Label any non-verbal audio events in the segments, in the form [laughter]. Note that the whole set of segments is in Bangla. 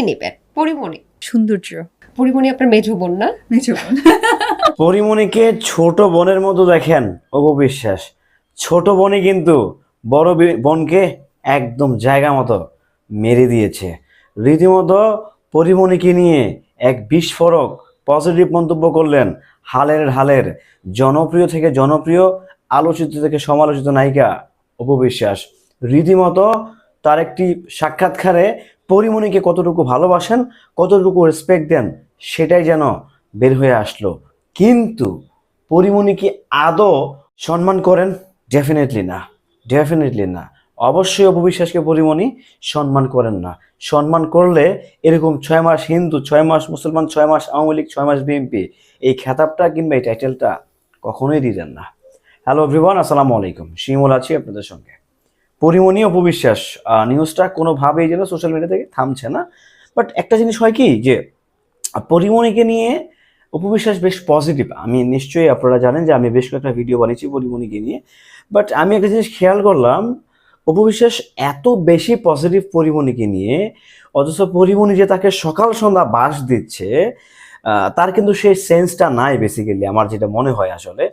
কি নেবেন? পরিমণি। সৌন্দর্য। পরিমণি আপনার মেজো বোন না? মেজো বোন। [laughs] পরিমণিকে ছোট বোনের মতো দেখেন অপবিশ্বাস। ছোট বোনই কিন্তু বড় বোনকে একদম জায়গা মতো মেরে দিয়েছে। রীতিমতো পরিমণিকে নিয়ে এক বিস্ফোরক পজিটিভ মন্তব্য করলেন হালের হালের জনপ্রিয় থেকে জনপ্রিয় আলোচিত থেকে সমালোচিত নায়িকা অপবিশ্বাস। রীতিমতো তার একটি সাক্ষাৎকারে পরিমণিকে কতটুকু ভালোবাসেন, কতটুকু রেসপেক্ট দেন, সেটাই যেন বের হয়ে আসলো। কিন্তু পরিমণি কি আদৌ সম্মান করেন? ডেফিনেটলি না। ডেফিনেটলি না। অবশ্যই অপবিশ্বাসকে পরিমণি সম্মান করেন না। সম্মান করলে এরকম ছয় মাস হিন্দু, ছয় মাস মুসলমান, ছয় মাস আওয়ামী লীগ, ছয় মাস বিএনপি এই খেতাবটা কিংবা এই টাইটেলটা কখনোই দিতেন না। হ্যালো এভরিওয়ান আসসালামু আলাইকুম। শিমুল আছি আপনাদের সঙ্গে। পরিমণি অপবিশ্বাস নিউজটা কোনোভাবেই যেন সোশ্যাল মিডিয়া থেকে থামছে না। বাট একটা জিনিস হয় কি যে, পরিমণিকে নিয়ে উপবিশ্বাস বেশ পজিটিভ আমি নিশ্চয়ই আপনারা জানেন যে আমি বেশ কয়েকটা ভিডিও বানিয়েছি পরিমণিকে নিয়ে। বাট আমি একটা জিনিস খেয়াল করলাম উপবিশ্বাস এত বেশি পজিটিভ পরিমণিকে নিয়ে, অথচ পরিমণি যে তাকে সকাল সন্ধ্যা বাস দিচ্ছে তার কিন্তু সেই সেন্সটা নাই বেসিক্যালি আমার যেটা মনে হয় আসলে।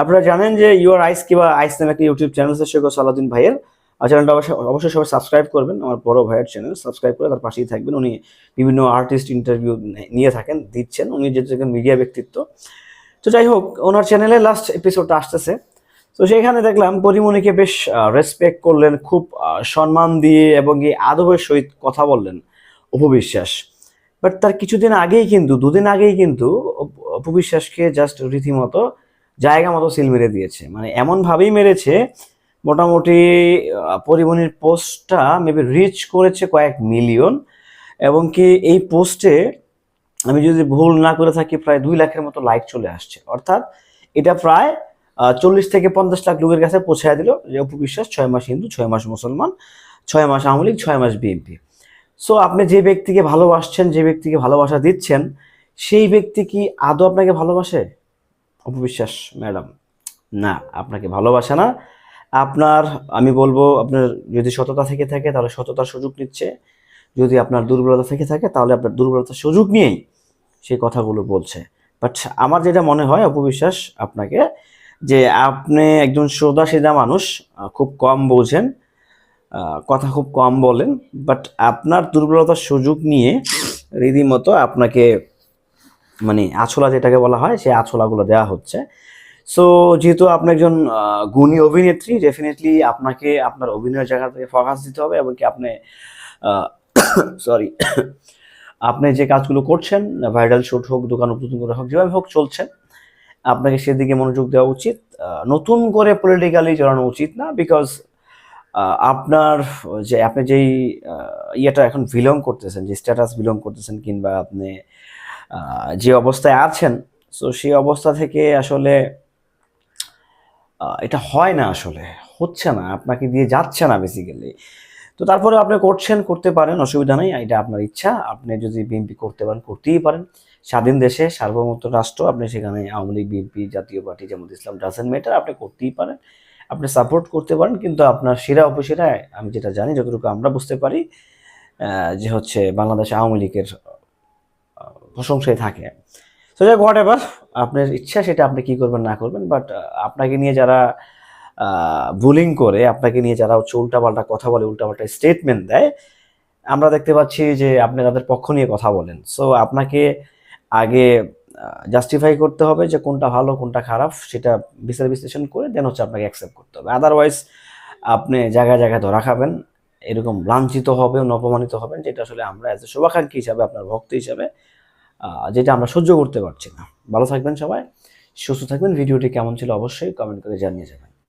আপনারা জানেন যে ইউর আইস কিংবা আইস নামে একটা ইউটিউব চ্যানেল আছে, শেখ সালাউদ্দিন ভাইয়ের। আর চ্যানেলটা অবশ্যই অবশ্যই সবাই সাবস্ক্রাইব করবেন, আমার বড় ভাইয়ের চ্যানেল সাবস্ক্রাইব করে তার পাশেই থাকবেন। উনি বিভিন্ন আর্টিস্ট ইন্টারভিউ নিয়ে থাকেন, দিচ্ছেন, উনি যে মিডিয়া ব্যক্তিত্ব। তো যাই হোক, ওনার চ্যানেলে লাস্ট এপিসোডটা আসতেছে। তো সেখানে দেখলাম পরিমণিকে বেশ রেসপেক্ট করলেন, খুব সম্মান দিয়ে এবং এই আদবের সহিত কথা বললেন উপবিশ্বাস বাট তার কিছুদিন আগেই কিন্তু, দুদিন আগেই কিন্তু অপবিশ্বাসকে জাস্ট রীতিমতো জায়গা মতো সিল মেরে দিয়েছে। মানে এমনভাবেই মেরেছে মোটামুটি পরিমণির পোস্টটা মেবি রিচ করেছে কয়েক মিলিয়ন এবং কি এই পোস্টে আমি যদি ভুল না করে থাকি, প্রায় দুই লাখের মতো লাইক চলে আসছে। অর্থাৎ এটা প্রায় চল্লিশ থেকে পঞ্চাশ লাখ লোকের কাছে পৌঁছায় দিল। যে অপু বিশ্বাস, ছয় মাস হিন্দু, ছয় মাস মুসলমান, ছয় মাস আওয়ামী লীগ, ছয় মাস বিএনপি সো আপনি যে ব্যক্তিকে ভালোবাসছেন, যে ব্যক্তিকে ভালোবাসা দিচ্ছেন, সেই ব্যক্তি কি আদৌ আপনাকে ভালোবাসে? অপবিশ্বাস ম্যাডাম না, আপনাকে ভালোবাসে না। আপনার, আমি বলব আপনার যদি সততা থেকে থাকে তাহলে সততার সুযোগ নিচ্ছে। যদি আপনার দুর্বলতা থেকে থাকে তাহলে আপনার দুর্বলতার সুযোগ নিয়েই সেই কথাগুলো বলছে। বাট আমার যেটা মনে হয় অপবিশ্বাস আপনাকে, যে আপনি একজন সোদা সিধা মানুষ খুব কম বোঝেন কথা খুব কম বলেন বাট আপনার দুর্বলতার সুযোগ নিয়ে রীতিমতো আপনাকে মানে আছলা যেটাকে বলা হয় সেই আছলাগুলো দেওয়া হচ্ছে। সো যেহেতু আপনি একজন গুণী অভিনেত্রী ডেফিনেটলি আপনাকে আপনার অভিনয়ের জায়গা থেকে ফোকাস দিতে হবে এবং কি আপনি সরি [coughs] [coughs] আপনি যে কাজগুলো করছেন ভাইরাল শুট হোক, দোকান উদ্বোধন করে হোক, যেভাবে হোক চলছেন আপনাকে সেদিকে মনোযোগ দেওয়া উচিত। নতুন করে পলিটিক্যালি জড়ানো উচিত না বিকজ আপনার যে, আপনি যেই ইয়েটা এখন বিলং করতেছেন, যে স্ট্যাটাস বিলং করতেছেন কিংবা আপনি যে অবস্থায় আছেন সো সেই অবস্থা থেকে আসলে এটা হয় না আসলে, হচ্ছে না, আপনাকে দিয়ে যাচ্ছে না বেসিক্যালি তো তারপরে আপনি করছেন, করতে পারেন, অসুবিধা নেই, এটা আপনার ইচ্ছা, আপনি যদি বিএনপি করতে পারেন, করতেই পারেন। স্বাধীন দেশে, সার্বভৌমত্ব রাষ্ট্র, আপনি সেখানে Awami League BNP Jatiya Party যেমন ইসলাম ডাজেন্ট ম্যাটার আপনি করতেই পারেন। আপনি সাপোর্ট করতে পারেন, কিন্তু আপনার সেরা অপসেরায় আমি যেটা জানি, যতটুকু আমরা বুঝতে পারি যে হচ্ছে বাংলাদেশ আওয়ামী লীগের প্রশংসায় থাকে। তো যাই হোয়াট এভার আপনার ইচ্ছা, সেটা আপনি কি করবেন, না করবেন বাট আপনাকে নিয়ে যারা বুলিং করে, আপনাকে নিয়ে যারা হচ্ছে উল্টাপাল্টা কথা বলে, উল্টাপাল্টা স্টেটমেন্ট দেয়, আমরা দেখতে পাচ্ছি যে আপনি তাদের পক্ষ নিয়ে কথা বলেন। সো আপনাকে আগে জাস্টিফাই করতে হবে যে কোনটা ভালো, কোনটা খারাপ, সেটা বিচার বিশ্লেষণ করে দেন হচ্ছে আপনাকে অ্যাকসেপ্ট করতে হবে। আদারওয়াইজ আপনি জায়গায় জায়গায় ধরা খাবেন, এরকম লাঞ্ছিত হবেন, অপমানিত হবেন, যেটা আসলে আমরা অ্যাজ এ শুভাকাঙ্ক্ষী হিসাবে, আপনার ভক্ত হিসাবে যেটা আমরা সহ্য করতে পারছি না। ভালো থাকবেন সবাই, সুস্থ থাকবেন। ভিডিওটি কেমন ছিল অবশ্যই কমেন্ট করে জানিয়ে যাবেন